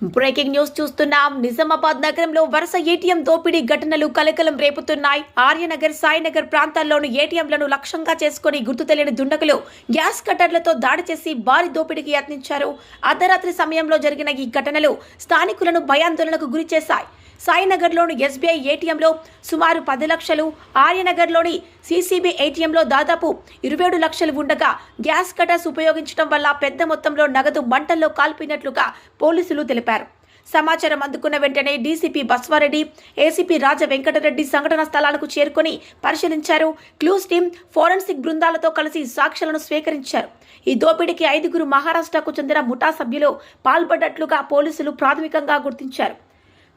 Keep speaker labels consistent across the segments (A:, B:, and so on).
A: Breaking news చూస్తున్నాం. నిజామాబాద్ నగరంలో వరుస ఏటీఎం దోపిడీ ఘటనలు కలకలం రేపుతున్నాయి. ఆర్యనగర్ సాయినగర్ ప్రాంతాల్లోని ఏటీఎంలను లక్ష్యంగా చేసుకుని గుర్తు తెలియని దుండగులు గ్యాస్ కట్టర్లతో దాడి చేసి భారీ దోపిడీకి యత్నించారు. అర్ధరాత్రి సమయంలో జరిగిన ఈ ఘటనలు స్థానికులను భయాందోళనకు గురిచేశాయి. సాయినగర్లోని ఎస్బీఐ ఏటీఎంలో సుమారు పది లక్షలు ఆర్యనగర్లోని సీసీబీ ఏటీఎంలో దాదాపు ఇరవై ఏడు లక్షలు ఉండగా గ్యాస్ కటర్స్ ఉపయోగించడం వల్ల పెద్ద మొత్తంలో నగదు మంటల్లో కాల్పినట్లుగా పోలీసులు తెలిపారు. సమాచారం అందుకున్న వెంటనే డీసీపీ బస్వారెడ్డి ఏసీపీ రాజ వెంకటరెడ్డి సంఘటన స్థలాలకు చేరుకొని పరిశీలించారు. క్లూస్ టీం ఫోరెన్సిక్ బృందాలతో కలిసి సాక్ష్యాలను స్వీకరించారు. ఈ దోపిడీకి ఐదుగురు మహారాష్ట్రకు చెందిన ముఠా సభ్యులు పాల్పడ్డట్లుగా పోలీసులు ప్రాథమికంగా గుర్తించారు.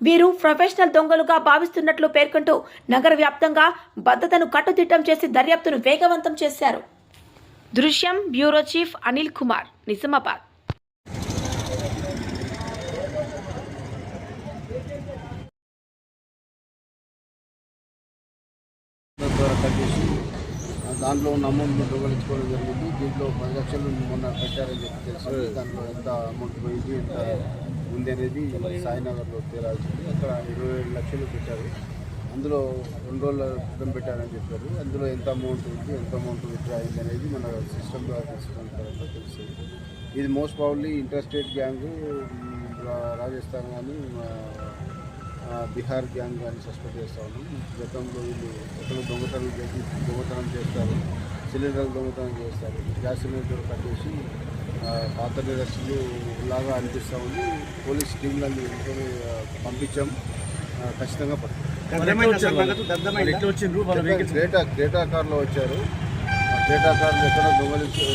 A: వీరు ప్రొఫెషనల్ దొంగలుగా భావిస్తున్నట్లు పేర్కొంటూ నగర వ్యాప్తంగా భద్రతను కట్టుదిట్టం చేసి దర్యాప్తును వేగవంతం చేశారు. దృశ్యం బ్యూరో చీఫ్ అనిల్ కుమార్ నిజామాబాద్.
B: దాంట్లో ఉన్న అమౌంట్ నిర్వహించుకోవడం జరిగింది. దీంట్లో పది లక్షలు మొన్న పెట్టారని చెప్పి తెలుసు. దాంట్లో ఎంత అమౌంట్ పోయింది ఎంత ఉంది అనేది సాయినగర్లో తేలాల్సింది. అక్కడ ఇరవై ఏడు లక్షలు పెట్టారు. అందులో రెండు రోజుల క్రితం పెట్టారని చెప్పారు. అందులో ఎంత అమౌంట్ ఉంది ఎంత అమౌంట్ విత్డ్రా అయింది అనేది మన సిస్టమ్ ద్వారా తెలుసుకున్న తర్వాత తెలుస్తుంది. ఇది most probably interstate gang Rajasthan కానీ బీహార్ గ్యాంగ్ కానీ సస్పెక్ట్ చేస్తా ఉన్నాం గతంలో వీళ్ళు ఒకరు దొంగతనం చేసి దొంగతనం చేస్తారు సిలిండర్లు దొంగతనం చేస్తారు గ్యాస్ సిలిండర్ కట్టేసి ఆ, పాత డైరెక్షన్ లాగా అనిపిస్తూ ఉంది. పోలీస్ టీంలని పంపించాం. ఖచ్చితంగా గ్రేటా గ్రేటా కార్లో వచ్చారు. ఆ గ్రేటా కార్లు ఎక్కడ దొంగలించి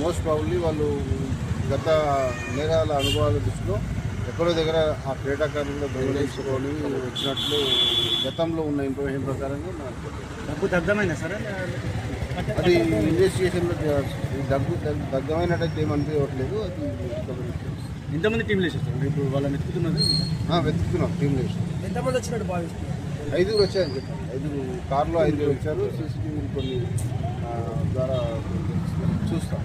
B: మోస్ట్ ప్రాబ్లీ వాళ్ళు గత నేరాల అనుభవాల దృష్టిలో ఎక్కడో దగ్గర ఆ క్రేటా కార్లు కూడా దొంగలించుకొని వచ్చినట్లు గతంలో ఉన్న ఇన్ఫర్మేషన్ ప్రకారంగా నాకు.
C: డబ్బు దగ్ధమైందా సరే?
B: అది ఇన్వెస్టిగేషన్లో ఈ డబ్బు దగ్- దగ్ధమైనట్టయితే ఏమనిపించట్లేదు అది.
C: ఎంతమంది టీంలు వేసేస్తారు? ఇప్పుడు వాళ్ళని ఎత్తుకుతున్నది
B: ఆ, వెతుకుతున్నాం టీం చేసి
C: ఎంతమంది వచ్చినట్టు భావిస్తున్నారు?
B: ఐదుగురు వచ్చాయని చెప్పాను ఐదుగురు కార్లో ఐదుగురు వచ్చారు. సీసీటీవీ కొన్ని ఆ, ద్వారా చూస్తాం.